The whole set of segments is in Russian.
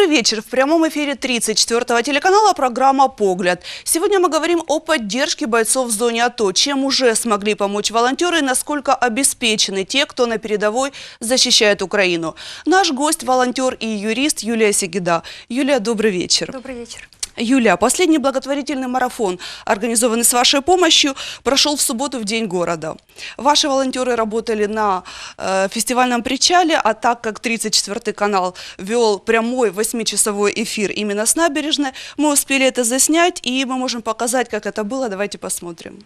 Добрый вечер. В прямом эфире 34-го телеканала программа «Погляд». Сегодня мы говорим о поддержке бойцов в зоне АТО, чем уже смогли помочь волонтеры и насколько обеспечены те, кто на передовой защищает Украину. Наш гость – волонтер и юрист Юлия Сегида. Юлия, добрый вечер. Добрый вечер. Юлия, последний благотворительный марафон, организованный с вашей помощью, прошел в субботу в День города. Ваши волонтеры работали на э, фестивальном причале, а так как 34-й канал вел прямой 8-часовой эфир именно с набережной, мы успели это заснять, и мы можем показать, как это было. Давайте посмотрим.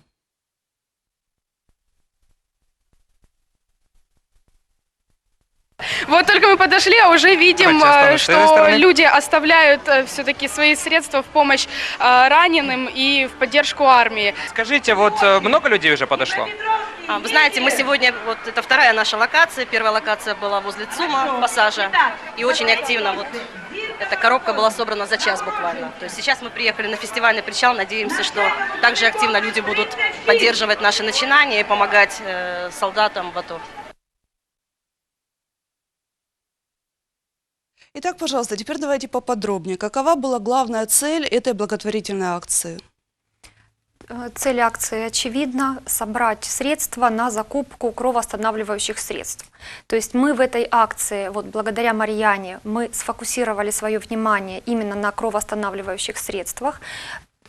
Вот только мы подошли, а уже видим, Давайте я э, что люди оставляют все-таки свои средства в помощь э, раненым и в поддержку армии. Скажите, вот э, много людей уже подошло? А, Вы знаете, мы сегодня, вот это вторая наша локация. Первая локация была возле ЦУМа, пассажа. И очень активно вот эта коробка была собрана за час буквально. То есть сейчас мы приехали на фестивальный причал. Надеемся, что также активно люди будут поддерживать наши начинания и помогать э, солдатам в АТО. Итак, пожалуйста, теперь давайте поподробнее. Какова была главная цель этой благотворительной акции? Э, Цель акции очевидна – собрать средства на закупку кровоостанавливающих средств. То есть мы в этой акции, вот благодаря Марьяне, мы сфокусировали свое внимание именно на кровоостанавливающих средствах.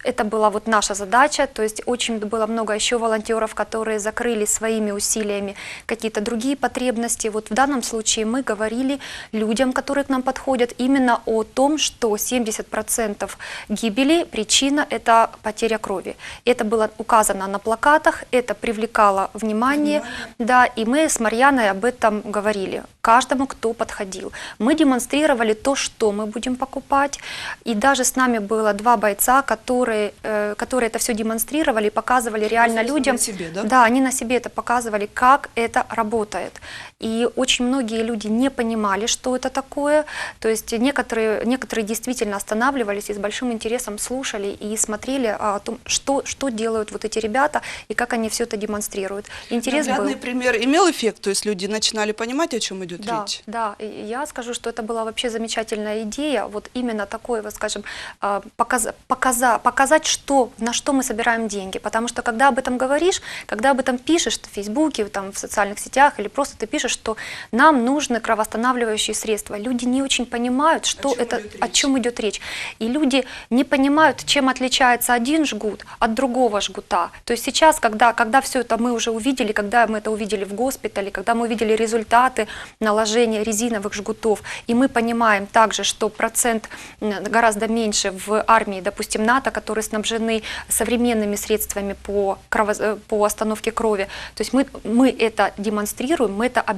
Это была вот наша задача, то есть очень было много еще волонтеров, которые закрыли своими усилиями какие-то другие потребности. Вот в данном случае мы говорили людям, которые к нам подходят, именно о том, что 70% гибели причина – это потеря крови. Это было указано на плакатах, это привлекало внимание, да, и мы с Марьяной об этом говорили каждому, кто подходил. Мы демонстрировали то, что мы будем покупать, и даже с нами было два бойца, которые, э, которые это все демонстрировали, показывали реально Просто людям. на себе, да? Да, они на себе это показывали, как это работает. И очень многие люди не понимали, что это такое. То есть некоторые, некоторые действительно останавливались и с большим интересом слушали и смотрели о том, что, что делают вот эти ребята и как они все это демонстрируют. Интерес был. Наглядный пример имел эффект, то есть люди начинали понимать, о чем идет Да, речь? да, я скажу, что это была вообще замечательная идея, вот именно такой, вот скажем, а, показ- показа- показать, что, на что мы собираем деньги, потому что когда об этом говоришь, когда об этом пишешь в Фейсбуке, там, в социальных сетях, или просто ты пишешь, что нам нужны кровоостанавливающие средства, люди не очень понимают, что чем это, о чем идет речь, и люди не понимают, чем отличается один жгут от другого жгута, то есть сейчас, когда, когда все это мы уже увидели, когда мы это увидели в госпитале, когда мы увидели результаты наложения резиновых жгутов, и мы понимаем также, что процент гораздо меньше в армии, допустим, НАТО, которые снабжены современными средствами по, крово- э, по остановке крови. То есть мы, мы это демонстрируем, мы это объясняем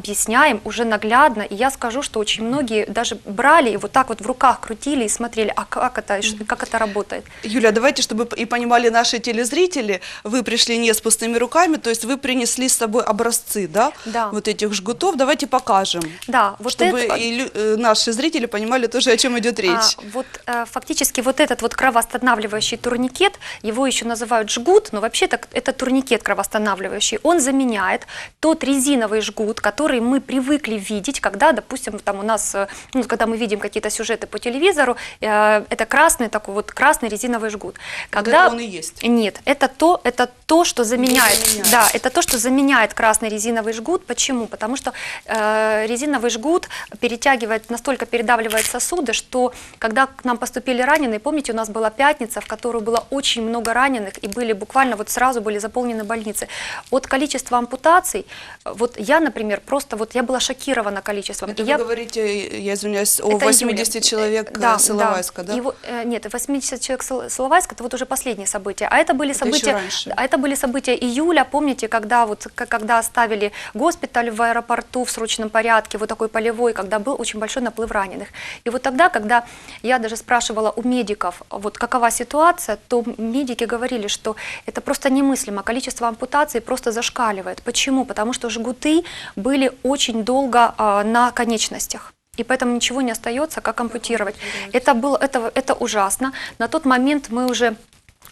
уже наглядно, и я скажу, что очень многие даже брали и вот так вот в руках крутили и смотрели, а как это, как это работает. Юля, давайте, чтобы и понимали наши телезрители, вы пришли не с пустыми руками, то есть вы принесли с собой образцы, да? Да. Вот этих жгутов. Давайте покажем, Да, вот чтобы это... и э, наши зрители понимали тоже, о чем идет речь. А, вот э, фактически вот этот вот кровоостанавливающий турникет, его еще называют жгут, но вообще так это турникет кровоостанавливающий. Он заменяет тот резиновый жгут, который мы привыкли видеть, когда, допустим, там у нас, э, ну, когда мы видим какие-то сюжеты по телевизору, э, это красный такой вот красный резиновый жгут. Когда это он и есть? нет, это то, это то, что заменяет, заменяет. да, это то, что заменяет красный резиновый жгут. Почему? Потому что э, резиновый жгут перетягивает, настолько передавливает сосуды, что когда к нам поступили раненые, помните, у нас была пятница, в которую было очень много раненых, и были буквально вот сразу были заполнены больницы. От количества ампутаций, э, вот я, например, просто вот я была шокирована количеством. Это И вы я, говорите, я извиняюсь, о это 80 июля. человек Да, да, с Иловайска, да? Его, э, нет, 80 человек с Ил- с Иловайска, это вот уже последние события. А это были Это события, а это были события июля, помните, когда вот когда оставили госпиталь в аэропорту в срочном порядке, вот такой полевой, когда был очень большой наплыв раненых. И вот тогда, когда я даже спрашивала у медиков, вот какова ситуация, то медики говорили, что это просто немыслимо, количество ампутаций просто зашкаливает. Почему? Потому что жгуты были очень долго а, на конечностях. И поэтому ничего не остается, как ампутировать. Это было, это, это ужасно. На тот момент мы уже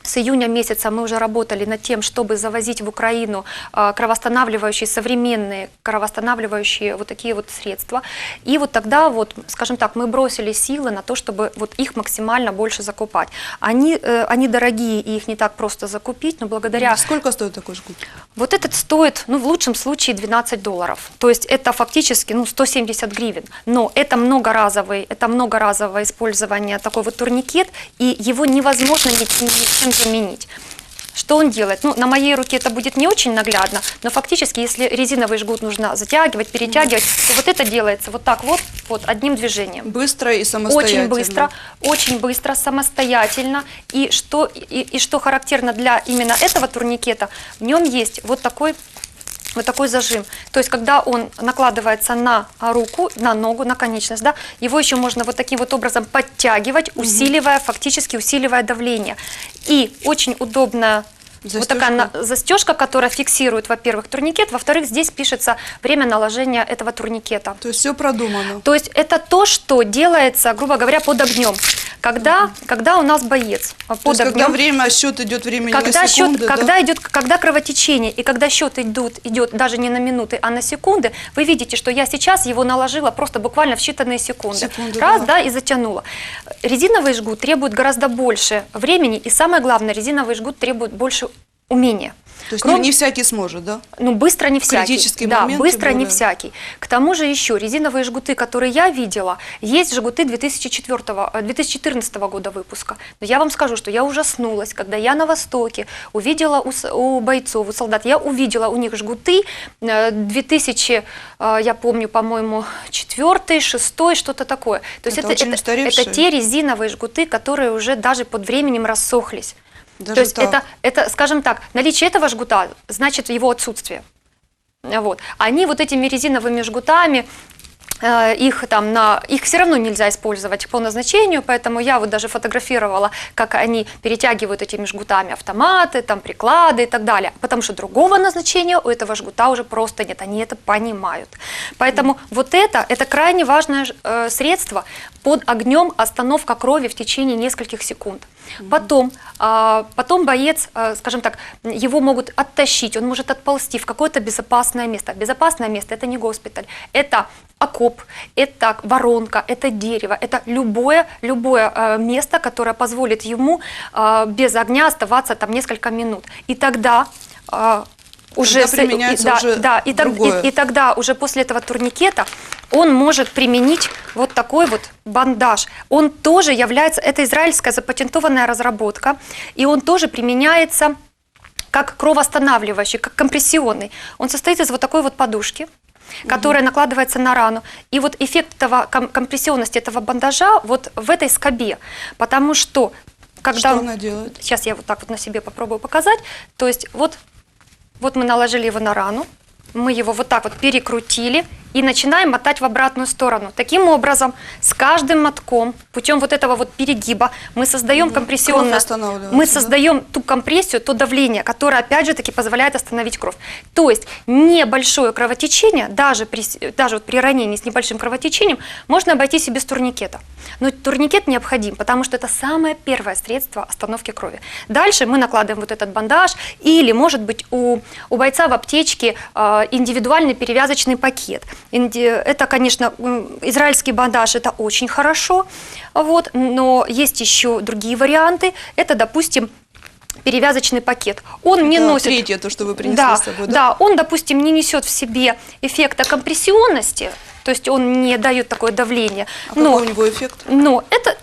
с июня месяца мы уже работали над тем, чтобы завозить в Украину а, кровоостанавливающие, современные кровоостанавливающие вот такие вот средства. И вот тогда, вот, скажем так, мы бросили силы на то, чтобы вот их максимально больше закупать. Они, э, они дорогие, и их не так просто закупить, но благодаря Сколько стоит такой жгут? вот этот стоит, ну, в лучшем случае 12 долларов. То есть это фактически, ну, 170 гривен. Но это многоразовый, это многоразовое использование такой вот турникет, и его невозможно ни чем заменить. Что он делает? Ну, на моей руке это будет не очень наглядно, но фактически, если резиновый жгут нужно затягивать, перетягивать, то вот это делается вот так вот, вот одним движением. Быстро и самостоятельно. Очень быстро, очень быстро, самостоятельно. И что, и, и что характерно для именно этого турникета, в нем есть вот такой вот такой зажим. То есть, когда он накладывается на руку, на ногу, на конечность, да, его еще можно вот таким вот образом подтягивать, усиливая, фактически усиливая давление. И очень удобная вот такая Застежка. на- застежка, которая фиксирует, во-первых, турникет, во-вторых, здесь пишется время наложения этого турникета. То есть все продумано. То есть это то, что делается, грубо говоря, под огнем. Когда, когда у нас боец а, То под есть, когда огнем, время, счет идет времени когда на счет, секунды, да? когда идет, когда кровотечение и когда счет идет, идет даже не на минуты, а на секунды, вы видите, что я сейчас его наложила просто буквально в считанные секунды. Секунды, Раз, да. да, и затянула. Резиновый жгут требует гораздо больше времени, и самое главное, резиновый жгут требует больше умения. То есть Кроме- не, всякий сможет, да? ну, быстро не всякий. критический да, момент, быстро тем не более. всякий. К тому же еще резиновые жгуты, которые я видела, есть жгуты 2004, э, 2014 года выпуска. Но я вам скажу, что я ужаснулась, когда я на Востоке увидела у, у бойцов, у солдат, я увидела у них жгуты э, 2000, э, я помню, по-моему, 4 6 что-то такое. То есть Это это, это, это те резиновые жгуты, которые уже даже под временем рассохлись. Даже То есть так. это, это, скажем так, наличие этого жгута значит его отсутствие. Вот. Они вот этими резиновыми жгутами, э, их там на их все равно нельзя использовать по назначению, поэтому я вот даже фотографировала, как они перетягивают этими жгутами автоматы, там приклады и так далее, потому что другого назначения у этого жгута уже просто нет, они это понимают. Поэтому вот это это крайне важное э, средство под огнем остановка крови в течение нескольких секунд. Потом, а, потом боец, а, скажем так, его могут оттащить, он может отползти в какое-то безопасное место. Безопасное место это не госпиталь, это окоп, это воронка, это дерево, это любое, любое э, место, которое позволит ему э, без огня оставаться там несколько минут. И тогда э, уже с- применяется да, уже да, и, так- и- другое. и тогда уже после этого турникета он может применить вот такой вот бандаж. Он тоже является, это израильская запатентованная разработка, и он тоже применяется как кровоостанавливающий, как компрессионный. Он состоит из вот такой вот подушки, которая накладывается на рану. И вот эффект этого, ком- компрессионности этого бандажа вот в этой скобе, потому что когда... Что она делает? Сейчас я вот так вот на себе попробую показать. То есть вот, вот мы наложили его на рану, мы его вот так вот перекрутили и начинаем мотать в обратную сторону. Таким образом, с каждым мотком, путем вот этого вот перегиба, мы создаем компрессионное... Мы да? создаем ту компрессию, то давление, которое опять же таки позволяет остановить кровь. То есть небольшое кровотечение, даже при, даже вот при ранении с небольшим кровотечением, можно обойтись и без турникета. Но турникет необходим, потому что это самое первое средство остановки крови. Дальше мы накладываем вот этот бандаж, или, может быть, у, у бойца в аптечке э, индивидуальный перевязочный пакет. Это, конечно, израильский бандаж, это очень хорошо, вот, но есть еще другие варианты. Это, допустим, перевязочный пакет. Он не Это носит... Третье, то, что вы принесли да, с собой, да? да, он, допустим, не несет в себе эффекта компрессионности, то есть он не дает такое давление. А но, какой у него эффект? но это,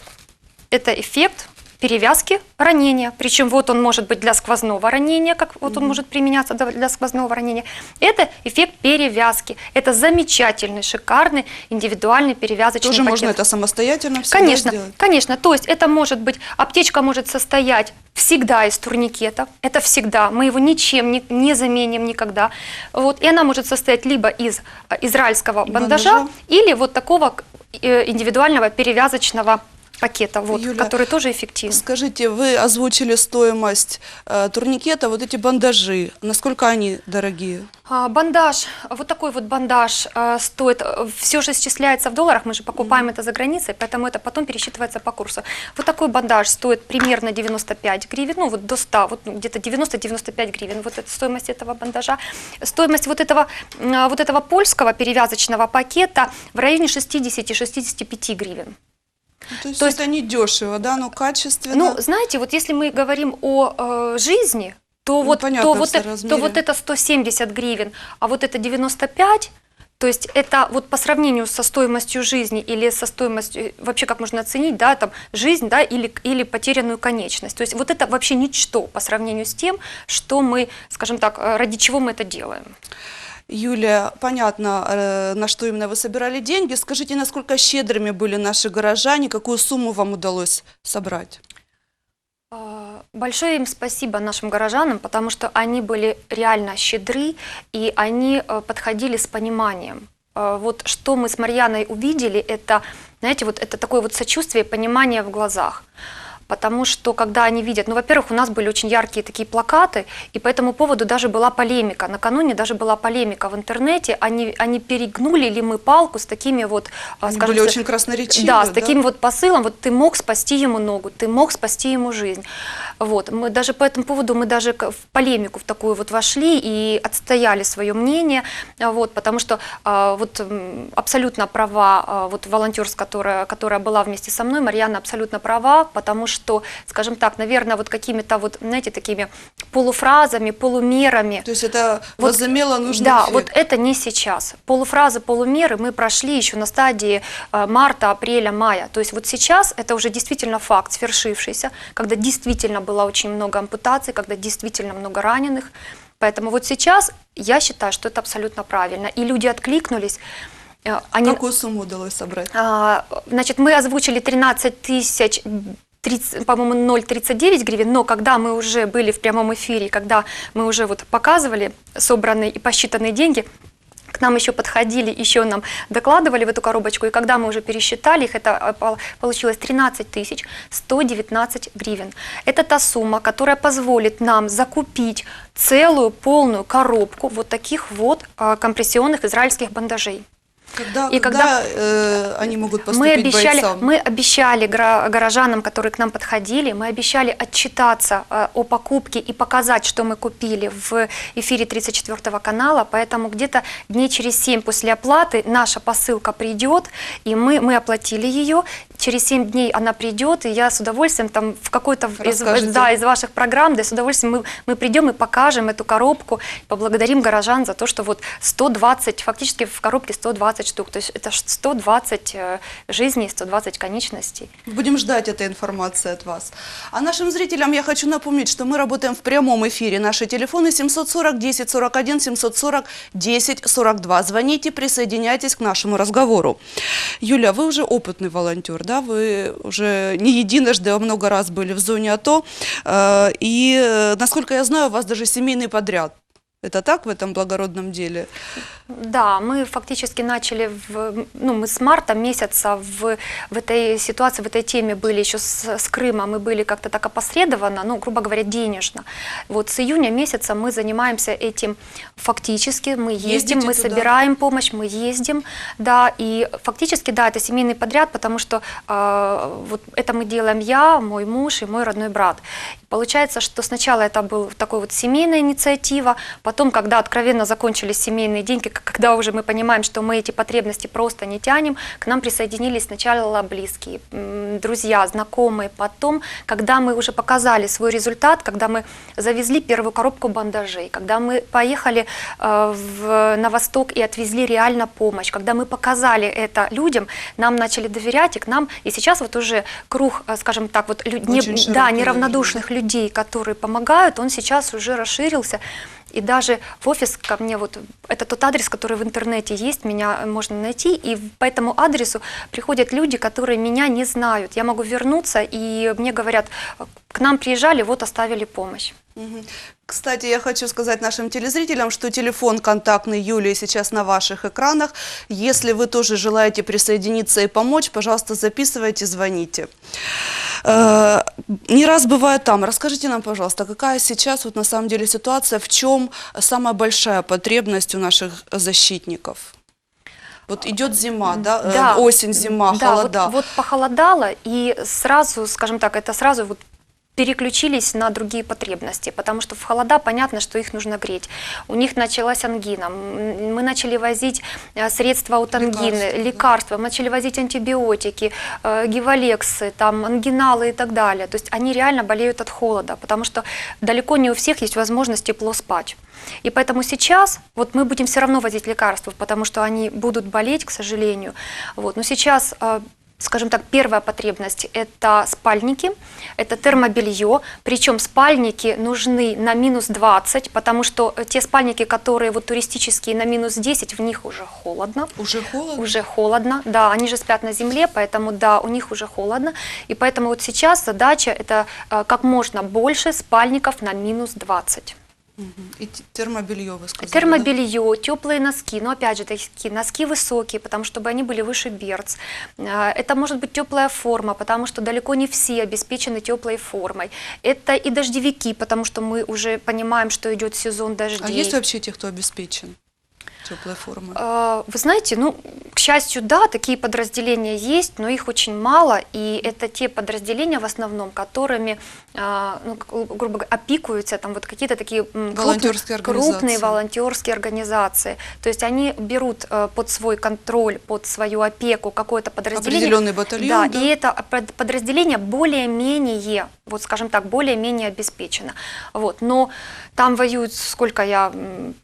это эффект перевязки ранения. Причем вот он может быть для сквозного ранения, как вот он может применяться для сквозного ранения. Это эффект перевязки. Это замечательный, шикарный индивидуальный перевязочный Тоже пакет. можно это самостоятельно Конечно, сделать? конечно. То есть это может быть, аптечка может состоять всегда из турникета, это всегда, мы его ничем не, не заменим никогда. Вот, и она может состоять либо из э, израильского бандажа, Бандажа. или вот такого э, индивидуального перевязочного пакета, вот, Юля, который тоже эффективен. Скажите, вы озвучили стоимость э, турникета, вот эти бандажи, насколько они дорогие? А, Бандаж, вот такой вот бандаж а, стоит, все же исчисляется в долларах, мы же покупаем это за границей, поэтому это потом пересчитывается по курсу. Вот такой бандаж стоит примерно 95 гривен, ну вот до 100, вот ну, где-то 90-95 гривен, вот это стоимость этого бандажа. Стоимость вот этого, а, вот этого польского перевязочного пакета в районе 60-65 гривен. Ну, то есть То есть- это не дешево, да, но качественно. Ну, знаете, вот если мы говорим о э, жизни, то Ну, вот, понятно, то, вот, э- то вот это 170 гривен, а вот это 95, то есть это вот по сравнению со стоимостью жизни или со стоимостью, э, вообще как можно оценить, да, там, жизнь, да, или, или потерянную конечность. То есть вот это вообще ничто по сравнению с тем, что мы, скажем так, э, ради чего мы это делаем. Юлия, понятно, э, на что именно вы собирали деньги. Скажите, насколько щедрыми были наши горожане, какую сумму вам удалось собрать? А, Большое им спасибо нашим горожанам, потому что они были реально щедры, и они э, подходили с пониманием. Э, Вот что мы с Марьяной увидели, это, знаете, вот это такое вот сочувствие, понимание в глазах. Потому что, когда они видят, ну, во-первых, у нас были очень яркие такие плакаты, и по этому поводу даже была полемика. Накануне даже была полемика в интернете, они, они перегнули ли мы палку с такими вот, а, Они скажем были очень красноречивы, Да, с да? таким вот посылом, вот ты мог спасти ему ногу, ты мог спасти ему жизнь. Вот, мы даже по этому поводу, мы даже в полемику в такую вот вошли и отстояли свое мнение, а, вот, потому что а, вот абсолютно права, а, вот волонтер, которая, которая была вместе со мной, Марьяна абсолютно права, потому что, скажем так, наверное, вот какими-то вот, знаете, такими полуфразами, полумерами, То есть это вот, возымело нужный Да, эффект. вот это не сейчас. Полуфразы, полумеры мы прошли еще на стадии марта, апреля, мая. То есть вот сейчас это уже действительно факт свершившийся, когда действительно было очень много ампутаций, когда действительно много раненых. Поэтому вот сейчас я считаю, что это абсолютно правильно. И люди откликнулись. Э, Они, Какую сумму удалось собрать? а, Значит, мы озвучили 13 тысяч 30, по-моему, 0,39 гривен, но когда мы уже были в прямом эфире, когда мы уже вот показывали собранные и посчитанные деньги, нам еще подходили, еще нам докладывали в эту коробочку, и когда мы уже пересчитали их, это э, пол- получилось 13 тысяч 119 гривен. Это та сумма, которая позволит нам закупить целую полную коробку вот таких вот а, компрессионных израильских бандажей. Когда, и когда, когда- э, они могут Мы поступить обещали, бойцам? мы обещали горожанам, которые к нам подходили, мы обещали отчитаться э, о покупке и показать, что мы купили в эфире 34 канала, поэтому где-то дней через 7 после оплаты наша посылка придет, и мы, мы оплатили ее, через 7 дней она придет, и я с удовольствием там в какой-то из, да, из ваших программ, да, с удовольствием мы, мы придем и покажем эту коробку, поблагодарим горожан за то, что вот 120, фактически в коробке 120 штук, то есть это ж 120 э, жизней, 120 конечностей. Будем ждать этой информации от вас. А нашим зрителям я хочу напомнить, что мы работаем в прямом эфире. Наши телефоны 740 10 41 740 10 42. Звоните, присоединяйтесь к нашему разговору. Юля, вы уже опытный волонтер, да? Вы уже не единожды, а много раз были в зоне АТО. Э, И, э, насколько я знаю, у вас даже семейный подряд. Это так в этом благородном деле? Да, мы фактически начали, в, ну, мы с марта месяца в, в этой ситуации, в этой теме были еще с, с Крыма, мы были как-то так опосредованно, ну, грубо говоря, денежно. Вот с июня месяца мы занимаемся этим фактически, мы ездим, Ездите мы туда? собираем помощь, мы ездим, да, и фактически, да, это семейный подряд, потому что э, вот это мы делаем я, мой муж и мой родной брат. Получается, что сначала это был такой вот семейная инициатива, потом, когда откровенно закончились семейные деньги, когда уже мы понимаем, что мы эти потребности просто не тянем, к нам присоединились сначала близкие, друзья, знакомые, потом, когда мы уже показали свой результат, когда мы завезли первую коробку бандажей, когда мы поехали э, в, на восток и отвезли реально помощь, когда мы показали это людям, нам начали доверять, и к нам, и сейчас вот уже круг, э, скажем так, вот не- да, неравнодушных людей, которые помогают, он сейчас уже расширился. И даже в офис ко мне, вот это тот адрес, который в интернете есть, меня можно найти, и по этому адресу приходят люди, которые меня не знают. Я могу вернуться, и мне говорят, к нам приезжали, вот оставили помощь. Кстати, я хочу сказать нашим телезрителям, что телефон контактный Юлии сейчас на ваших экранах. Если вы тоже желаете присоединиться и помочь, пожалуйста, записывайте, звоните. Э, Не раз бывает там. Расскажите нам, пожалуйста, какая сейчас вот на самом деле ситуация, в чем самая большая потребность у наших защитников? Вот идет зима, да, Э, Да. осень, зима, да, холода. Вот, вот похолодало, и сразу, скажем так, это сразу вот переключились на другие потребности, потому что в холода понятно, что их нужно греть. У них началась ангина, мы начали возить э, средства от ангины, Лекарства, лекарства, мы начали возить антибиотики, э, гивалексы, там, ангиналы и так далее. То есть они реально болеют от холода, потому что далеко не у всех есть возможность тепло спать. И поэтому сейчас вот мы будем все равно возить лекарства, потому что они будут болеть, к сожалению. Вот. Но сейчас э, скажем так, первая потребность – это спальники, это термобелье, причем спальники нужны на минус 20, потому что э, те спальники, которые вот туристические на минус 10, в них уже холодно. Уже холодно? Уже холодно, да, они же спят на земле, поэтому да, у них уже холодно. И поэтому вот сейчас задача это э, как можно больше спальников на минус 20. И термобелье, вы сказали, да? Термобелье, теплые носки, но опять же такие носки высокие, потому чтобы они были выше берц. А, Это может быть теплая форма, потому что далеко не все обеспечены теплой формой. Это и дождевики, потому что мы уже понимаем, что идет сезон дождей. А есть вообще те, кто обеспечен теплой формой? А, Вы знаете, ну, к счастью, да, такие подразделения есть, но их очень мало, и это те подразделения в основном, которыми, а, ну, грубо говоря, опикуются там вот какие-то такие крупные- Волонтерские крупные организации. волонтерские организации. То есть они берут э, под свой контроль, под свою опеку какое-то подразделение. Определенный батальон, Да, да? и это под- подразделение более-менее, вот скажем так, более-менее обеспечено. Вот, но там воюют, сколько я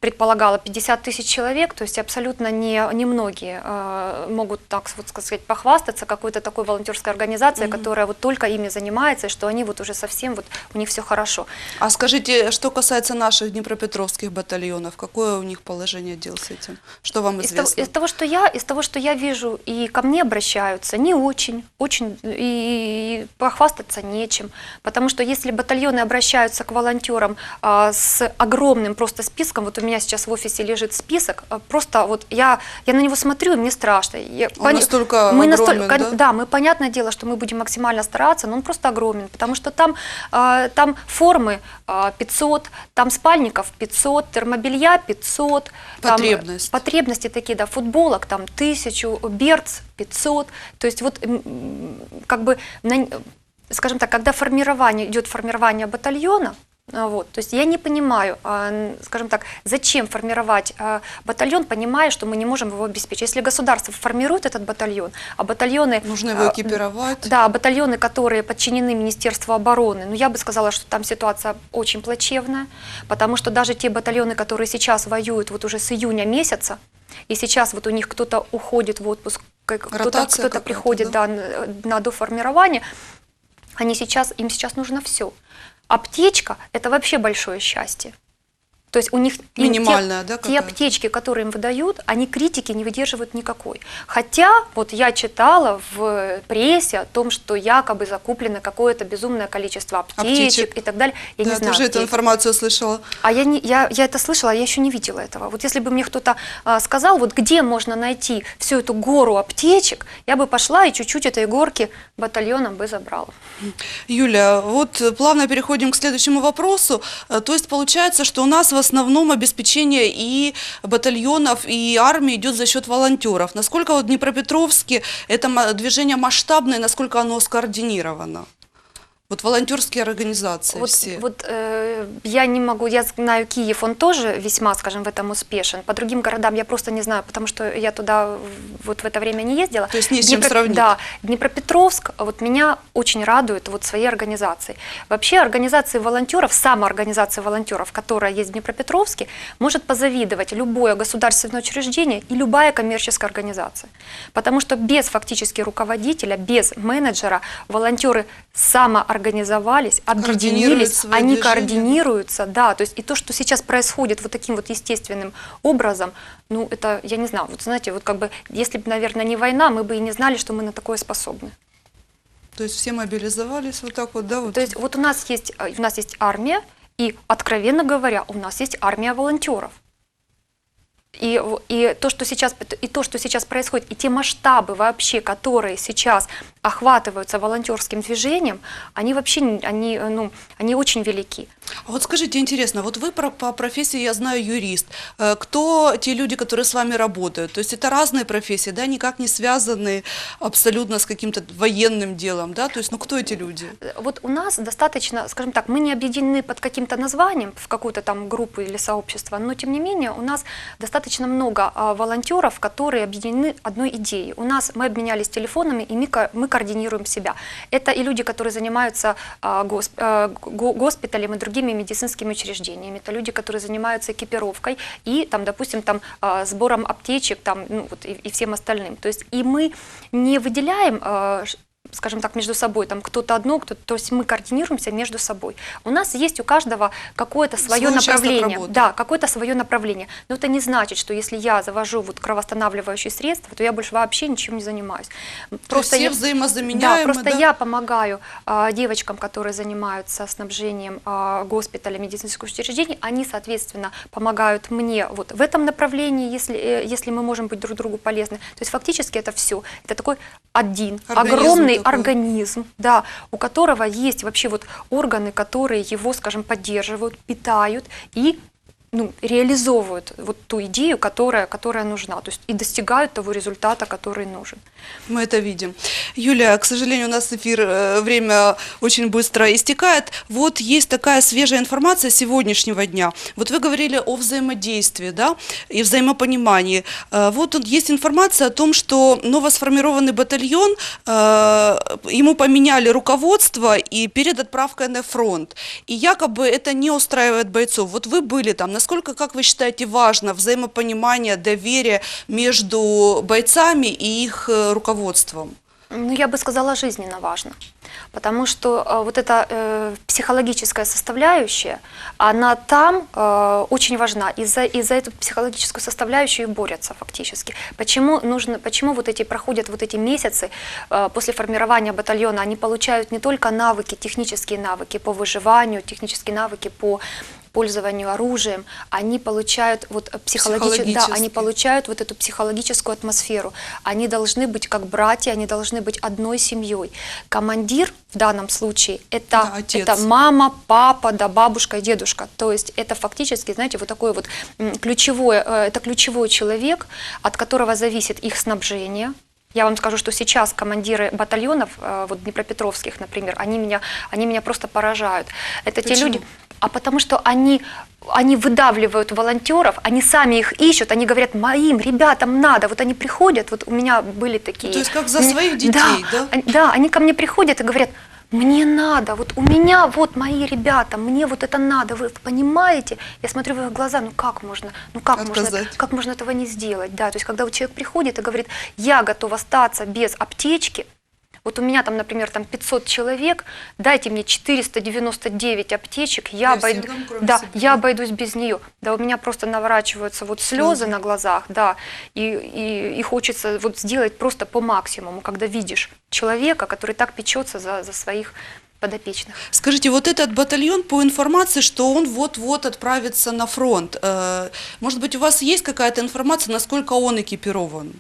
предполагала, 50 тысяч человек, то есть абсолютно не, не многие э, могут, так вот сказать, похвастаться какой-то такой волонтерской организацией, которая вот только ими занимается, и что они вот уже совсем, вот у них все хорошо. А скажите, что касается наших днепропетровских батальонов, какое у них положение дел с этим? Что вам Из того, известно? из того, что я, из того, что я вижу, и ко мне обращаются, не очень, очень, и, похвастаться нечем, потому что если батальоны обращаются к волонтерам а, с огромным просто списком, вот у меня сейчас в офисе лежит список, а, просто вот я, я на него смотрю, и мне страшно. Я Он настолько мы огромен, настолько, да? мы понятное дело, что мы будем максимально стараться, но он просто огромен, потому что там, а, там формы а, 500, там спальников 500, термобелья 500, там, Потребность. потребности такие, да, футболок там тысячу, берц 500, то есть вот как бы, скажем так, когда формирование, идет формирование батальона, а, вот, то есть я не понимаю, а, скажем так, зачем формировать а, батальон, понимая, что мы не можем его обеспечить. Если государство формирует этот батальон, а батальоны... Нужно его экипировать. да, батальоны, которые подчинены Министерству обороны, ну я бы сказала, что там ситуация очень плачевная, потому что даже те батальоны, которые сейчас воюют вот уже с июня месяца, и сейчас вот у них кто-то уходит в отпуск, кто-то кто приходит да? да, на, на доформирование, они сейчас, им сейчас нужно все. Аптечка – это вообще большое счастье. То есть у них им те- Минимальная, да, те аптечки, которые им выдают, они критики не выдерживают никакой. Хотя вот я читала в прессе о том, что якобы закуплено какое-то безумное количество аптечек, Аптечек. и так далее. Я да, не знаю. тоже эту информацию слышала. А я, не, я, я это слышала, я еще не видела этого. Вот если бы мне кто-то а, сказал, вот где можно найти всю эту гору аптечек, я бы пошла и чуть-чуть этой горки батальоном бы забрала. Юля, вот плавно переходим к следующему вопросу. Э, То есть получается, что у нас в основном обеспечение и батальонов, и армии идет за счет волонтеров. Насколько вот в Днепропетровске это движение масштабное, насколько оно скоординировано? Вот волонтерские организации Вот, все. вот э, я не могу, я знаю Киев, он тоже весьма, скажем, в этом успешен. По другим городам я просто не знаю, потому что я туда вот в это время не ездила. То есть не с чем Днепро- сравнить. Да, Днепропетровск вот меня очень радует вот своей организацией. Вообще организации волонтеров, самоорганизация волонтеров, которая есть в Днепропетровске, может позавидовать любое государственное учреждение и любая коммерческая организация. Потому что без фактически руководителя, без менеджера волонтеры самоорганизации организовались, объединились, они движения, координируются, да, то есть и то, что сейчас происходит вот таким вот естественным образом, ну это, я не знаю, вот знаете, вот как бы, если бы, наверное, не война, мы бы и не знали, что мы на такое способны. То есть все мобилизовались вот так вот, да? Вот. То есть вот у нас есть, э, у нас есть армия, и, откровенно говоря, у нас есть армия волонтеров. И, и, то, что сейчас, и то, что сейчас происходит, и те масштабы вообще, которые сейчас охватываются волонтерским движением, они вообще, они, ну, они очень велики. А вот скажите, интересно, вот вы про- по профессии, я знаю, юрист. Э, Кто те люди, которые с вами работают? То есть это разные профессии, да, никак не связаны абсолютно с каким-то военным делом, да? То есть, ну кто эти люди? Э, Вот у нас достаточно, скажем так, мы не объединены под каким-то названием в какую-то там группу или сообщество, но тем не менее у нас достаточно много а, волонтеров, которые объединены одной идеей. У нас мы обменялись телефонами и мы, ко- мы координируем себя. Это и люди, которые занимаются а, а, го- госпиталем и другими медицинскими учреждениями. Это люди, которые занимаются экипировкой и там, допустим, там сбором аптечек, там, ну, вот, и, и всем остальным. То есть и мы не выделяем скажем так, между собой, там кто-то одно, кто то есть мы координируемся между собой. У нас есть у каждого какое-то свое Свой направление. Да, какое-то свое направление. Но это не значит, что если я завожу вот кровоостанавливающие средства, то я больше вообще ничем не занимаюсь. То все я- взаимозаменяемы, да, просто да? я помогаю а, девочкам, которые занимаются снабжением а, госпиталя, медицинских учреждений, они, соответственно, помогают мне вот в этом направлении, если, э, если мы можем быть друг другу полезны. То есть фактически это все. Это такой один огромный организм, да, у которого есть вообще вот органы, которые его, скажем, поддерживают, питают и ну, реализовывают вот ту идею, которая, которая нужна, то есть и достигают того результата, который нужен. Мы это видим. Юлия, к сожалению, у нас эфир, э, время очень быстро истекает. Вот есть такая свежая информация сегодняшнего дня. Вот вы говорили о взаимодействии, да, и взаимопонимании. Э, Вот есть информация о том, что новосформированный батальон, э, ему поменяли руководство и перед отправкой на фронт. И якобы это не устраивает бойцов. Вот вы были там. Насколько, как вы считаете, важно взаимопонимание, доверие между бойцами и их э, руководством? Ну, я бы сказала, жизненно важно. Потому что э, вот эта э, психологическая составляющая, она там э, очень важна. И за, и за эту психологическую составляющую и борются фактически. Почему, нужно, почему вот эти проходят вот эти месяцы э, после формирования батальона, они получают не только навыки, технические навыки по выживанию, технические навыки по пользованию оружием, они получают вот психологически, да, они получают вот эту психологическую атмосферу. Они должны быть как братья, они должны быть одной семьей. Командир в данном случае это, Да, отец. это мама, папа, да, бабушка и дедушка. То есть это фактически, знаете, вот такой вот ключевой, э, это ключевой человек, от которого зависит их снабжение, я вам скажу, что сейчас командиры батальонов, э, вот Днепропетровских, например, они меня, они меня просто поражают. Это те Почему? люди, а потому что они, они выдавливают волонтеров, они сами их ищут, они говорят, моим ребятам надо. Вот они приходят, вот у меня были такие... то есть как за своих детей, да? они- да, они ко мне приходят и говорят, мне надо, вот у меня вот мои ребята, мне вот это надо, вы понимаете? Я смотрю в их глаза, ну как можно, ну как можно, Отказать. как можно этого не сделать, да, то есть когда вот человек приходит и говорит, я готов остаться без аптечки, вот у меня там, например, там 500 человек, дайте мне 499 аптечек, я, обойду, всем да, себя. я обойдусь без нее. Да, у меня просто наворачиваются вот слезы Слезы. на глазах, да, и, и, и хочется вот сделать просто по максимуму, когда видишь человека, который так печется за, за своих подопечных. Скажите, вот этот батальон, по информации, что он вот-вот отправится на фронт, э, может быть, у вас есть какая-то информация, насколько он экипирован?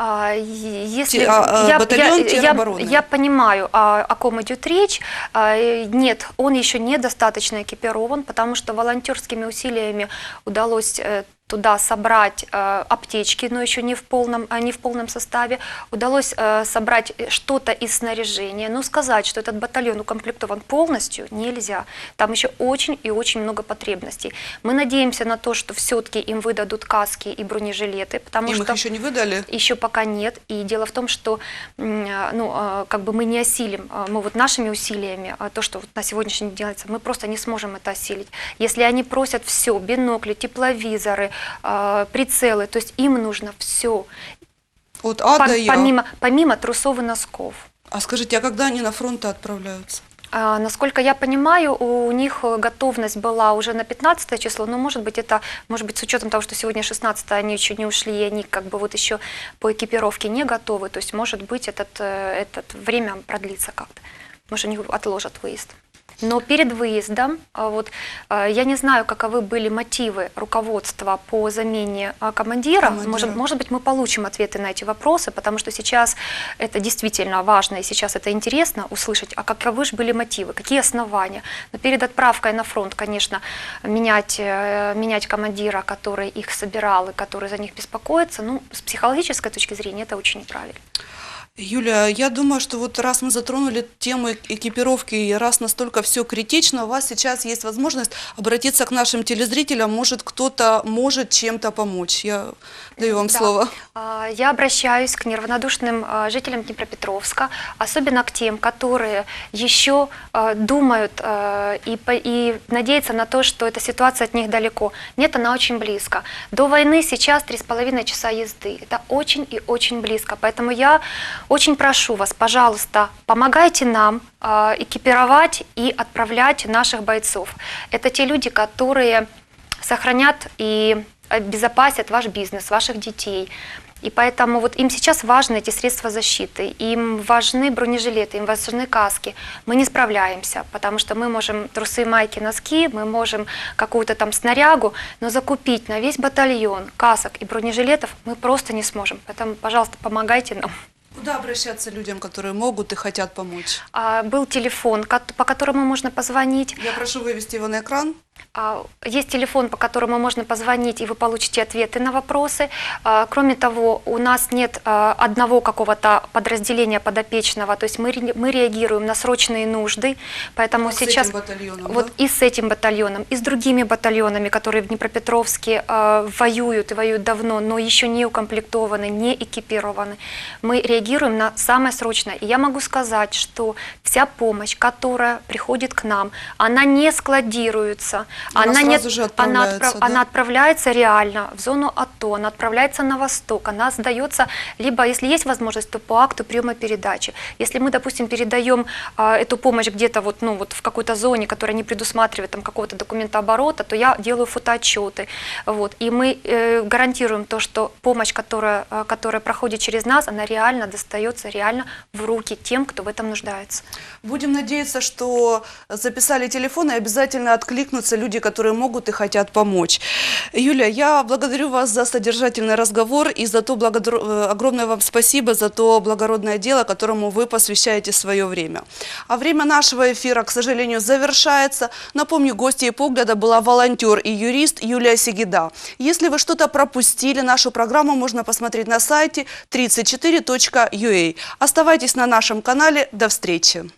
А, если Те- а, а, я, батальон я, я, я понимаю, а, о ком идет речь. А, э, Нет, он еще недостаточно экипирован, потому что волонтерскими усилиями удалось э, туда собрать э, аптечки, но еще не в полном, а, не в полном составе. Удалось э, собрать э, что-то из снаряжения, но сказать, что этот батальон укомплектован полностью, нельзя. Там еще очень и очень много потребностей. Мы надеемся на то, что все-таки им выдадут каски и бронежилеты, потому Им что их еще не выдали? еще пока нет. И дело в том, что а, ну, а, как бы мы не осилим, а, мы вот нашими усилиями, а, то, что вот на сегодняшний день делается, мы просто не сможем это осилить. Если они просят все, бинокли, тепловизоры, прицелы, то есть им нужно все, От А до Я. помимо, помимо трусов и носков. А скажите, а когда они на фронт отправляются? А, Насколько я понимаю, у них готовность была уже на 15 число, но может быть это, может быть с учетом того, что сегодня 16 они еще не ушли, и они как бы вот еще по экипировке не готовы, то есть может быть этот, э, этот время продлится как-то, может они отложат выезд. Но перед выездом, а, вот, а, я не знаю, каковы были мотивы руководства по замене а, командира. Командира. Может, может быть, мы получим ответы на эти вопросы, потому что сейчас это действительно важно, и сейчас это интересно услышать, а каковы же были мотивы, какие основания. Но перед отправкой на фронт, конечно, менять, э, менять командира, который их собирал и который за них беспокоится, ну, с психологической точки зрения это очень неправильно. Юля, я думаю, что вот раз мы затронули тему экипировки и раз настолько все критично, у вас сейчас есть возможность обратиться к нашим телезрителям, может кто-то может чем-то помочь. Я даю вам Да. слово. А, Я обращаюсь к неравнодушным а, жителям Днепропетровска, особенно к тем, которые еще а, думают и, и надеются на то, что эта ситуация от них далеко. Нет, она очень близко. До войны сейчас 3,5 часа езды. Это очень и очень близко. Поэтому я очень прошу вас, пожалуйста, помогайте нам а, экипировать и отправлять наших бойцов. Это те люди, которые сохранят и обезопасят ваш бизнес, ваших детей. И поэтому вот им сейчас важны эти средства защиты, им важны бронежилеты, им важны каски. Мы не справляемся, потому что мы можем трусы, майки, носки, мы можем какую-то там снарягу, но закупить на весь батальон касок и бронежилетов мы просто не сможем. Поэтому, пожалуйста, помогайте нам. Куда обращаться людям, которые могут и хотят помочь? А, Был телефон, по которому можно позвонить. Я прошу вывести его на экран. А, Есть телефон, по которому можно позвонить, и вы получите ответы на вопросы. А, Кроме того, у нас нет а, одного какого-то подразделения подопечного, то есть мы, мы реагируем на срочные нужды, поэтому с сейчас... этим батальоном, вот да? и с этим батальоном, и с другими батальонами, которые в Днепропетровске а, воюют и воюют давно, но еще не укомплектованы, не экипированы. Мы реагируем на самое срочное. И я могу сказать, что вся помощь, которая приходит к нам, она не складируется, Она она, сразу же она, отправляется, отправ- да? она отправляется реально в зону АТО, она отправляется на восток, она сдается, либо, если есть возможность, то по акту приема передачи. Если мы, допустим, передаем а, эту помощь где-то вот, ну, вот в какой-то зоне, которая не предусматривает там какого-то документооборота, то я делаю фотоотчеты. Вот, и мы э, гарантируем то, что помощь, которая, э, которая проходит через нас, она реально достается реально в руки тем, кто в этом нуждается. Будем надеяться, что записали телефон и обязательно откликнутся люди, которые могут и хотят помочь. Юля, я благодарю вас за содержательный разговор и за то благодар- э, огромное вам спасибо за то благородное дело, которому вы посвящаете свое время. А время нашего эфира, к сожалению, завершается. Напомню, гостьей погляда была волонтер и юрист Юлия Сигида. Если вы что-то пропустили, нашу программу можно посмотреть на сайте 34.ua. Оставайтесь на нашем канале. До встречи.